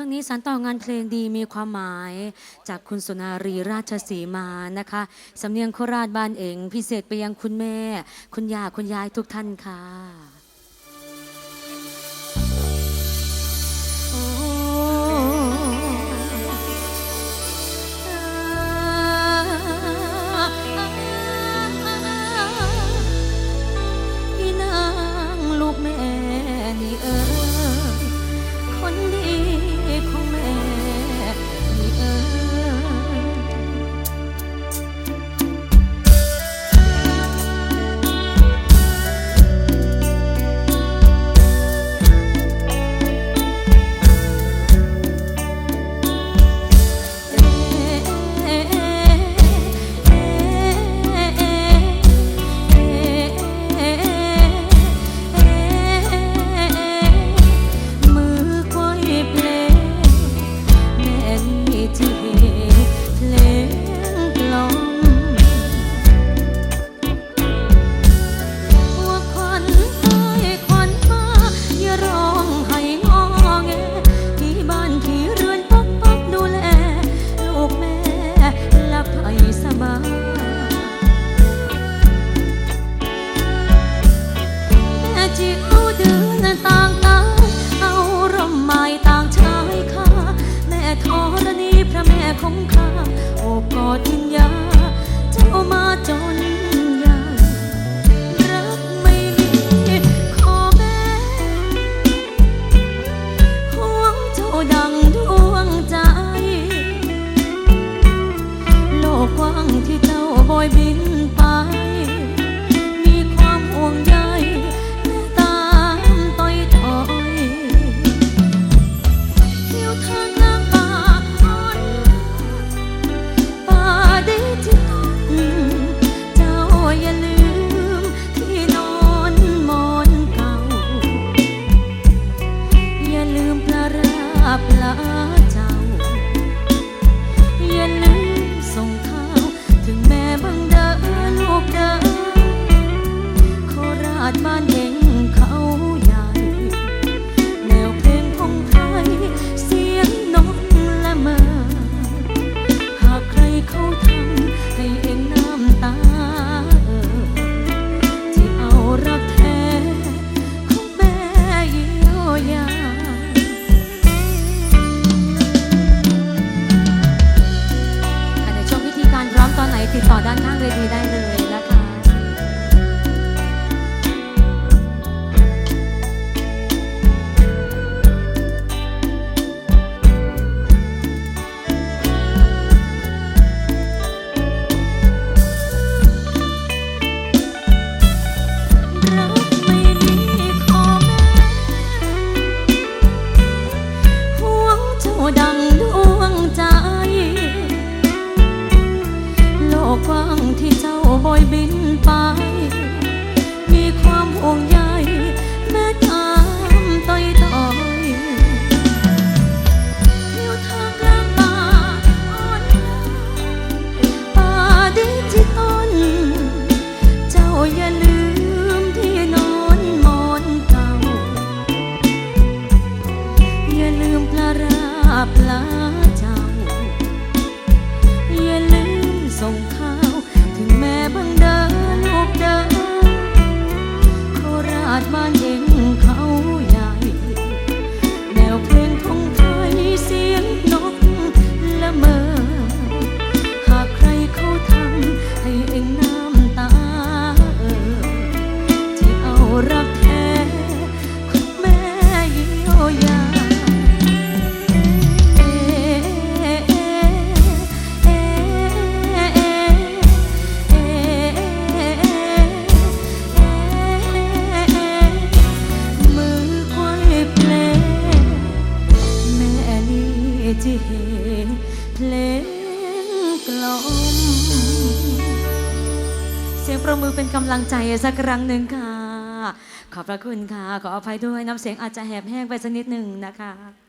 ช่วงนี้สารต่องานเพลงดีมีความหมายจากคุณสุนารีราชสีมานะคะสำเนียงโคราชบ้านเอง พิเศษไปยังคุณแม่ คุณย่าคุณยายทุกท่านค่ะ ยบินไป มีความห่วงใยตามต้อยถอยเที่ยวทางกลางป่าอ่อนป่าดีที่ต้นเจ้าอย่าลืมที่นอนมอนเก่า อย่าลืมปลาราปลา ติดต่อด้านข้างเวทีได้เลย ยบินไป มีความห่วงใยแม้ตามต้อยต้อยเที่ทางกลางป่าอ่อนป่าดิจิตอลเจ้าอย่าลืมที่นอนมอนเก่า อย่าลืมปลาราปลา รักแท้ของแม่เยียวยามือควายเพลงแม่นี่ที่เห็นเพลงกล่อมเสียงประมือเป็นกำลังใจสักครั้งหนึ่งค่ะ ขอบพระคุณค่ะ ขออภัยด้วยน้ำเสียงอาจจะแหบแห้งไปสักนิดหนึ่งนะคะ